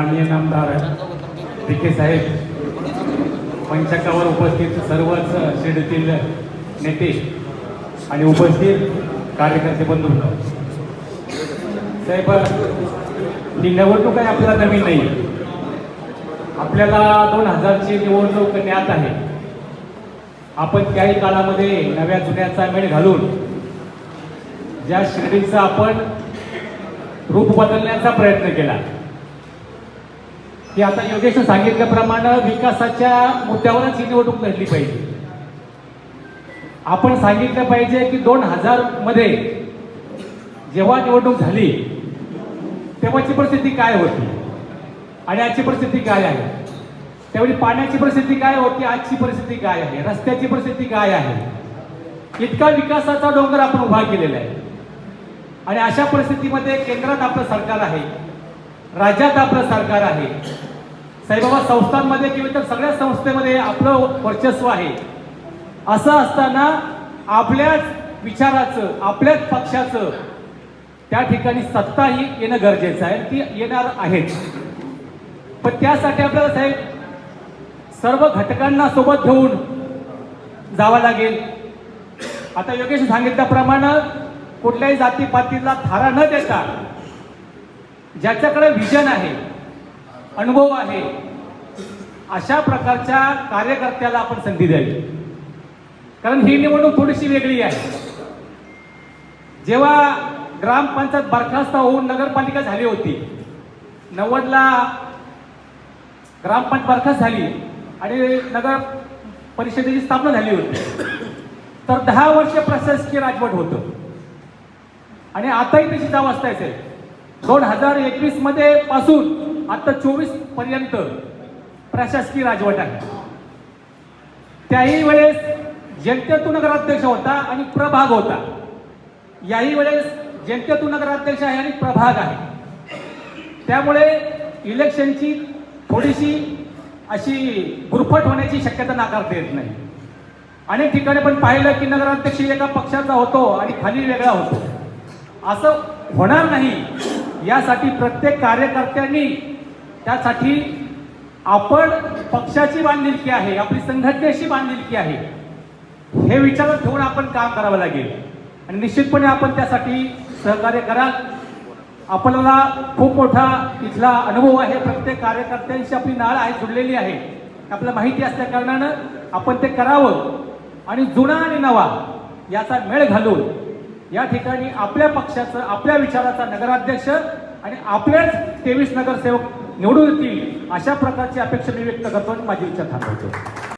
माननीय नामदार पी के साहेब मंचकावर उपस्थित सर्वच शिर्डीतील नेते आणि उपस्थित कार्यकर्ते बंधू साहेब ही निवडणूक आहे आपल्याला नवीन नाही. आपल्याला दोन हजारची निवडणूक ज्ञात आहे. आपण त्याही काळामध्ये नव्या जुन्याचा मेळ घालून ज्या शिर्डीचं आपण रूप बदलण्याचा प्रयत्न केला. की आता योगेश सांगितल्याप्रमाणे विकासाच्या मुद्द्यावरच ही निवडणूक लढली पाहिजे. आपण सांगितलं पाहिजे की दोन हजारमध्ये जेव्हा निवडणूक झाली तेव्हाची परिस्थिती काय होती? आणि आजची परिस्थिती काय आहे? त्यावेळी पाण्याची परिस्थिती काय होती? आजची परिस्थिती काय आहे? रस्त्याची परिस्थिती काय आहे? इतका विकासाचा डोंगर आपण उभा केलेला आहे. आणि अशा परिस्थितीमध्ये केंद्रात आपलं सरकार आहे. राज्यात आपलं सरकार आहे. साईबाबा संस्थांमध्ये किंवा इतर सगळ्या संस्थेमध्ये आपलं वर्चस्व आहे. असं असताना आपल्याच विचाराचं आपल्याच पक्षाचं त्या ठिकाणी सत्ता ही येणं गरजेचं आहे. ती येणार आहेच. पण त्यासाठी आपल्याला साहेब सर्व घटकांना सोबत घेऊन जावं लागेल. आता योगेश सांगितल्याप्रमाणे कुठल्याही जातीपातीला थारा न देता ज्याच्याकडे विजन आहे अनुभव आहे अशा प्रकारच्या कार्यकर्त्याला आपण संधी द्यावी. कारण ही निवडणूक थोडीशी वेगळी आहे. जेव्हा ग्रामपंचायत बरखास्त होऊन नगरपालिका झाली होती नव्वदला ग्रामपंचायत बरखास्त झाली आणि नगर परिषदेची स्थापना झाली होती तर दहा वर्ष प्रशासकीय राजवट होतं. आणि आताही तशीच अवस्था आहे दोन हजार एकवीसमध्ये पासून आता चोवीसपर्यंत प्रशासकीय राजवट आहे. त्याही वेळेस जनतेतून नगराध्यक्ष होता आणि प्रभाग होता. याही वेळेस जनतेतून नगराध्यक्ष आहे आणि प्रभाग आहे. त्यामुळे इलेक्शनची थोडीशी अशी गुरफट होण्याची शक्यता नाकारता येत नाही. अनेक ठिकाणी पण पाहिलं की नगराध्यक्ष एका पक्षाचा होतो आणि खाली वेगळा होतो. असं होणार नाही. यासाठी प्रत्येक कार्यकर्त्यांनी त्यासाठी आपण पक्षाची बांधिलकी आहे आपली संघटनेशी बांधिलकी आहे. हे विचारात ठेवून आपण काम करावं लागेल. आणि निश्चितपणे आपण त्यासाठी सहकार्य कराल. आपल्याला खूप मोठा इथला अनुभव आहे. प्रत्येक कार्यकर्त्यांशी आपली नाळ आहे जुडलेली आहे. आपल्याला माहिती असल्या कारणानं आपण ते करावं. आणि जुना आणि नवा याचा मेळ घालून या ठिकाणी आपल्या पक्षाचं आपल्या विचाराचा नगराध्यक्ष आणि आपलेच तेवीस नगरसेवक निवडून येतील अशा प्रकारची अपेक्षा मी व्यक्त करतो आणि माझी इच्छा थांबवतो.